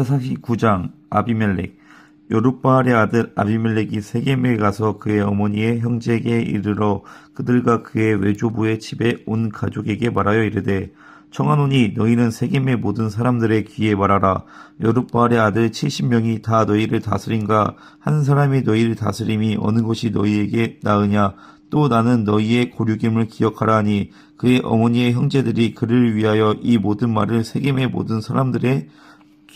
사사기 9장 아비멜렉 요룻바알의 아들 아비멜렉이 세겜에 가서 그의 어머니의 형제에게 이르러 그들과 그의 외조부의 집에 온 가족에게 말하여 이르되 청하노니 너희는 세겜의 모든 사람들의 귀에 말하라. 요룻바알의 아들 70명이 다 너희를 다스린가? 한 사람이 너희를 다스림이 어느 것이 너희에게 나으냐? 또 나는 너희의 고륙임을 기억하라 하니 그의 어머니의 형제들이 그를 위하여 이 모든 말을 세겜의 모든 사람들의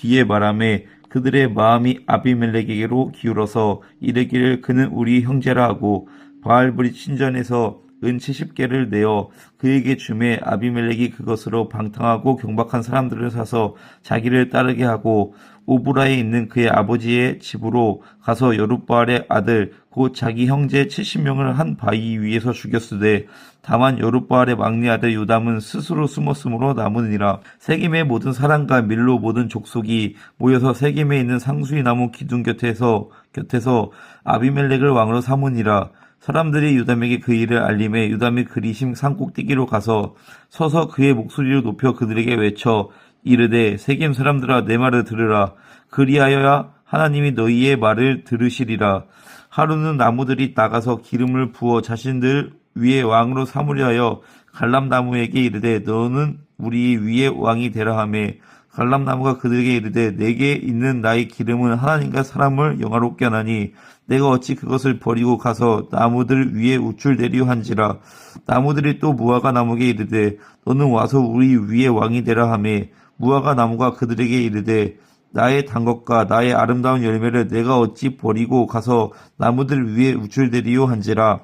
귀에 말함에 그들의 마음이 아비멜렉에게로 기울어서 이르기를 그는 우리 형제라 하고 바알브리 친전에서 은 70개를 내어 그에게 주매 아비멜렉이 그것으로 방탕하고 경박한 사람들을 사서 자기를 따르게 하고 오브라에 있는 그의 아버지의 집으로 가서 여룻바알의 아들 곧 자기 형제 70명을 한 바위 위에서 죽였으되 다만 여룻바알의 막내 아들 요담은 스스로 숨었으므로 남으니라. 세겜의 모든 사람과 밀로 모든 족속이 모여서 세겜에 있는 상수이 나무 기둥 곁에서 곁에서 아비멜렉을 왕으로 삼으니라 사람들이 유담에게 그 일을 알림해 유담이 그리심 산꼭대기로 가서 서서 그의 목소리를 높여 그들에게 외쳐 이르되 세겜 사람들아 내 말을 들으라. 그리하여야 하나님이 너희의 말을 들으시리라. 하루는 나무들이 나가서 기름을 부어 자신들 위에 왕으로 삼으려 하여 갈람나무에게 이르되 너는 우리 위에 왕이 되라 하매 갈람나무가 그들에게 이르되 내게 있는 나의 기름은 하나님과 사람을 영화롭게 하나니 내가 어찌 그것을 버리고 가서 나무들 위에 우쭐대리오 한지라? 나무들이 또 무화과 나무에게 이르되 너는 와서 우리 위에 왕이 되라 하매 무화과 나무가 그들에게 이르되 나의 단 것과 나의 아름다운 열매를 내가 어찌 버리고 가서 나무들 위에 우쭐대리오 한지라?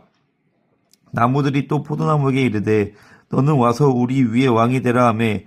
나무들이 또 포도나무에게 이르되 너는 와서 우리 위에 왕이 되라 하매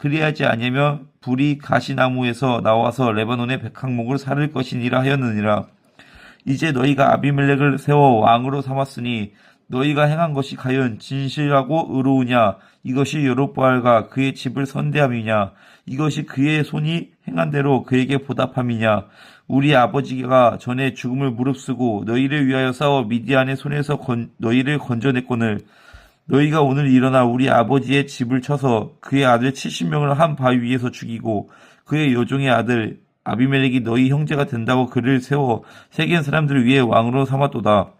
그리하지 아니하면 불이 가시나무에서 나와서 레바논의 백항목을 사를 것이니라 하였느니라. 이제 너희가 아비멜렉을 세워 왕으로 삼았으니 너희가 행한 것이 과연 진실하고 의로우냐? 이것이 여로보알과 그의 집을 선대함이냐? 이것이 그의 손이 행한 대로 그에게 보답함이냐? 우리 아버지가 전에 죽음을 무릅쓰고 너희를 위하여 싸워 미디안의 손에서 건, 너희를 건져냈거늘 너희가 오늘 일어나 우리 아버지의 집을 쳐서 그의 아들 70명을 한 바위 위에서 죽이고 그의 여종의 아들 아비멜렉이 너희 형제가 된다고 그를 세워 세겜 사람들을 위해 왕으로 삼았도다.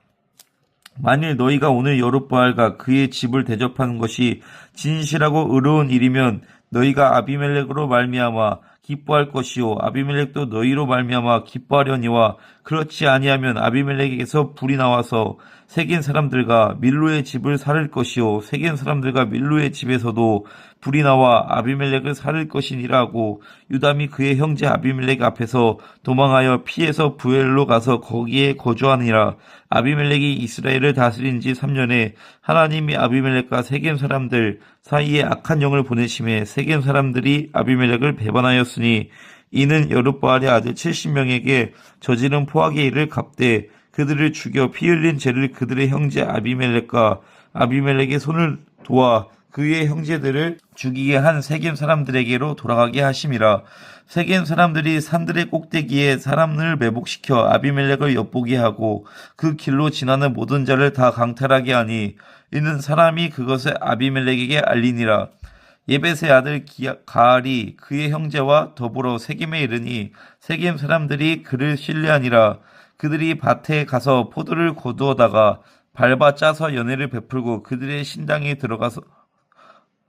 만일 너희가 오늘 여룻바알과 그의 집을 대접하는 것이 진실하고 의로운 일이면 너희가 아비멜렉으로 말미암아 기뻐할 것이요. 아비멜렉도 너희로 말미암아 기뻐하려니와 그렇지 아니하면 아비멜렉에게서 불이 나와서 세겜 사람들과 밀로의 집을 살을 것이요. 세겜 사람들과 밀로의 집에서도 불이 나와 아비멜렉을 살을 것이니라고 유담이 그의 형제 아비멜렉 앞에서 도망하여 피해서 부엘로 가서 거기에 거주하니라. 아비멜렉이 이스라엘을 다스린 지 3년에 하나님이 아비멜렉과 세겜 사람들 사이에 악한 영을 보내심에 세겜 사람들이 아비멜렉을 배반하였으니 이는 여룻바알의 아들 70명에게 저지른 포악의 일을 갚되 그들을 죽여 피 흘린 죄를 그들의 형제 아비멜렉과 아비멜렉의 손을 도와 그의 형제들을 죽이게 한 세겜 사람들에게로 돌아가게 하심이라. 세겜 사람들이 산들의 꼭대기에 사람을 매복시켜 아비멜렉을 엿보게 하고 그 길로 지나는 모든 자를 다 강탈하게 하니 이는 사람이 그것을 아비멜렉에게 알리니라. 예벳의 아들 가알이 그의 형제와 더불어 세겜에 이르니 세겜 사람들이 그를 신뢰하니라. 그들이 밭에 가서 포도를 거두어다가 밟아 짜서 연회를 베풀고 그들의 신당에 들어가서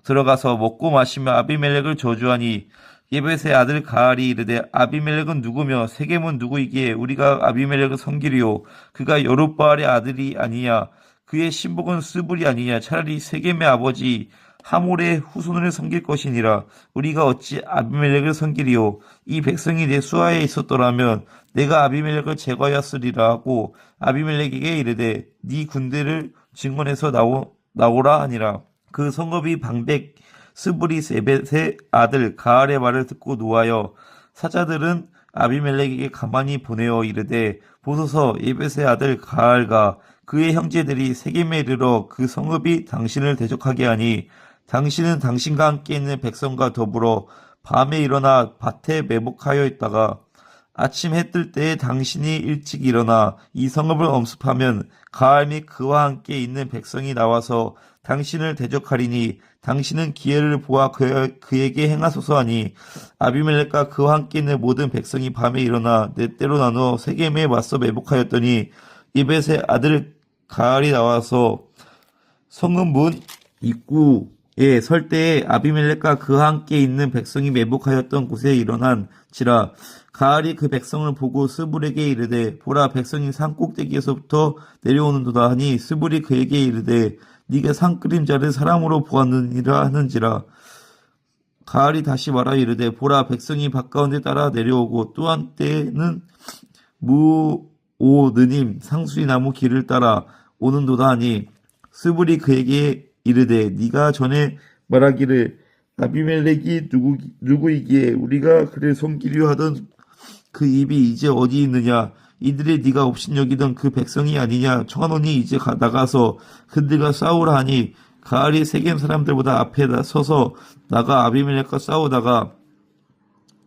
들어가서 먹고 마시며 아비멜렉을 저주하니 예벳의 아들 가알이 이르되 아비멜렉은 누구며 세겜은 누구이기에 우리가 아비멜렉을 섬기리요 그가 여룻바알의 아들이 아니냐 그의 신복은 스불이 아니냐 차라리 세겜의 아버지 하몰의 후손을 섬길 것이니라 우리가 어찌 아비멜렉을 섬기리요 이 백성이 내 수하에 있었더라면 내가 아비멜렉을 제거하였으리라 하고 아비멜렉에게 이르되 네 군대를 증언해서 나오, 나오라 하니라 그 성읍이 방백 스브리 세벳의 아들 가알의 말을 듣고 노하여 사자들은 아비멜렉에게 가만히 보내어 이르되 보소서 예벳의 아들 가알과 그의 형제들이 세겜에 이르러 그 성읍이 당신을 대적하게 하니 당신은 당신과 함께 있는 백성과 더불어 밤에 일어나 밭에 매복하여 있다가 아침 해 뜰 때에 당신이 일찍 일어나 이 성읍을 엄습하면 가을 및 그와 함께 있는 백성이 나와서 당신을 대적하리니 당신은 기회를 보아 그, 그에게 행하소서 하니 아비멜렉과 그와 함께 있는 모든 백성이 밤에 일어나 네 때로 나누어 세겜에 맞서 매복하였더니 이벳의 아들 가을이 나와서 성읍 문 입구 에설 때에 아비멜렉과 그와 함께 있는 백성이 매복하였던 곳에 일어난지라 가을이 그 백성을 보고 스불에게 이르되 보라 백성이 산 꼭대기에서부터 내려오는도다 하니 스불이 그에게 이르되 네가 산 그림자를 사람으로 보았느니라 하는지라. 가을이 다시 말하 이르되 보라 백성이 바가운데 따라 내려오고 또 한때는 무오느님 상수리 나무 길을 따라 오는도다 하니 스불이 그에게 이르되 네가 전에 말하기를 아비멜렉이 누구 누구이기에 우리가 그를 섬기려 하던 그 입이 이제 어디 있느냐? 이들이 네가 업신여기던 그 백성이 아니냐? 청하노니 이제 가- 나가서 그들과 싸우라 하니 가을이 세겜 사람들보다 앞에 나- 서서 나가 아비멜렉과 싸우다가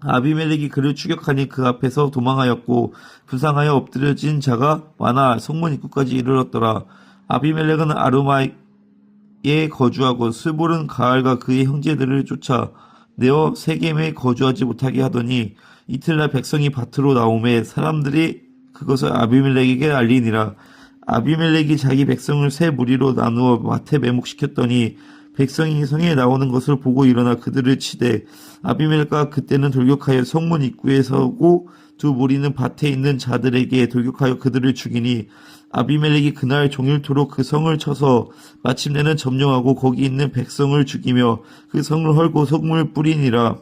아비멜렉이 그를 추격하니 그 앞에서 도망하였고 부상하여 엎드려진 자가 많아 성문 입구까지 이르렀더라. 아비멜렉은 아르마 에 거주하고 스볼은 가을과 그의 형제들을 쫓아 내어 세겜에 거주하지 못하게 하더니 이틀날 백성이 밭으로 나오매 사람들이 그것을 아비멜렉에게 알리니라. 아비멜렉이 자기 백성을 세 무리로 나누어 밭에 매목시켰더니 백성이 성에 나오는 것을 보고 일어나 그들을 치되 아비멜렉과 그때는 돌격하여 성문 입구에 서고 두 무리는 밭에 있는 자들에게 돌격하여 그들을 죽이니 아비멜렉이 그날 종일토록 그 성을 쳐서 마침내는 점령하고 거기 있는 백성을 죽이며 그 성을 헐고 속물을 뿌리니라.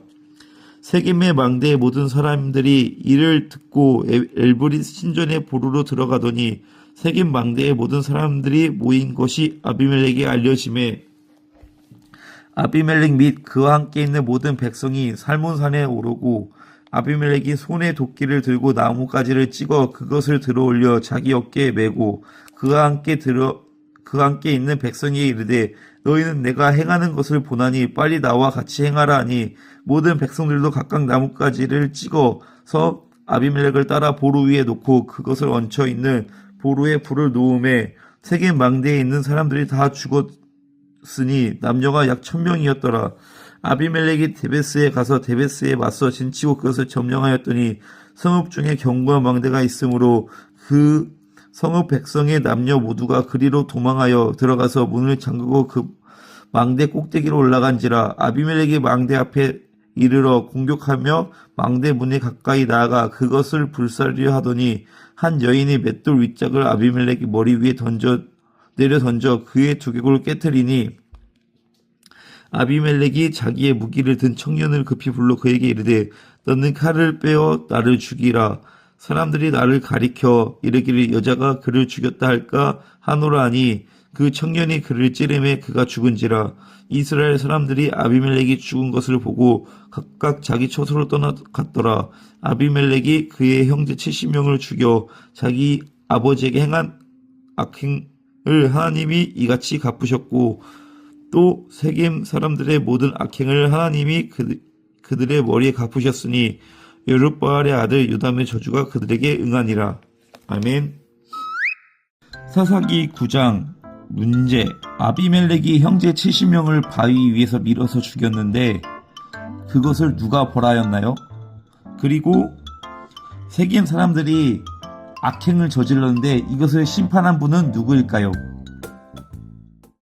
세겜의 망대의 모든 사람들이 이를 듣고 엘- 엘브리 신전에 보루로 들어가더니 세겜 망대의 모든 사람들이 모인 것이 아비멜렉에 알려짐에 아비멜렉 및 그와 함께 있는 모든 백성이 살몬산에 오르고 아비멜렉이 손에 도끼를 들고 나무가지를 찍어 그것을 들어올려 자기 어깨에 메고 그와 함께 들어 그와 함께 있는 백성이 이르되 너희는 내가 행하는 것을 보나니 빨리 나와 같이 행하라 하니 모든 백성들도 각각 나뭇가지를 찍어서 아비멜렉을 따라 보루 위에 놓고 그것을 얹혀 있는 보루에 불을 놓음에 세계 망대에 있는 사람들이 다 죽었으니 남녀가 약 천명이었더라. 아비멜렉이 데베스에 가서 데베스에 맞서 진치고 그것을 점령하였더니 성읍 중에 견고한 망대가 있으므로 그 성읍 백성의 남녀 모두가 그리로 도망하여 들어가서 문을 잠그고 그 망대 꼭대기로 올라간지라 아비멜렉이 망대 앞에 이르러 공격하며 망대 문에 가까이 나아가 그것을 불사르려 하더니 한 여인이 맷돌 윗짝을 아비멜렉이 머리 위에 던져 내려 던져 그의 두개골을 깨뜨리니 아비멜렉이 자기의 무기를 든 청년을 급히 불러 그에게 이르되 너는 칼을 빼어 나를 죽이라. 사람들이 나를 가리켜 이르기를 여자가 그를 죽였다 할까 하노라 하니 그 청년이 그를 찌르매 그가 죽은지라. 이스라엘 사람들이 아비멜렉이 죽은 것을 보고 각각 자기 처소로 떠나갔더라. 아비멜렉이 그의 형제 70명을 죽여 자기 아버지에게 행한 악행을 하나님이 이같이 갚으셨고 또 세겜 사람들의 모든 악행을 하나님이 그, 그들의 머리에 갚으셨으니 여룻바알의 아들 요담의 저주가 그들에게 응하니라. 아멘. 사사기 9장 문제 아비멜렉이 형제 70명을 바위 위에서 밀어서 죽였는데 그것을 누가 벌하였나요? 그리고 세겜 사람들이 악행을 저질렀는데 이것을 심판한 분은 누구일까요?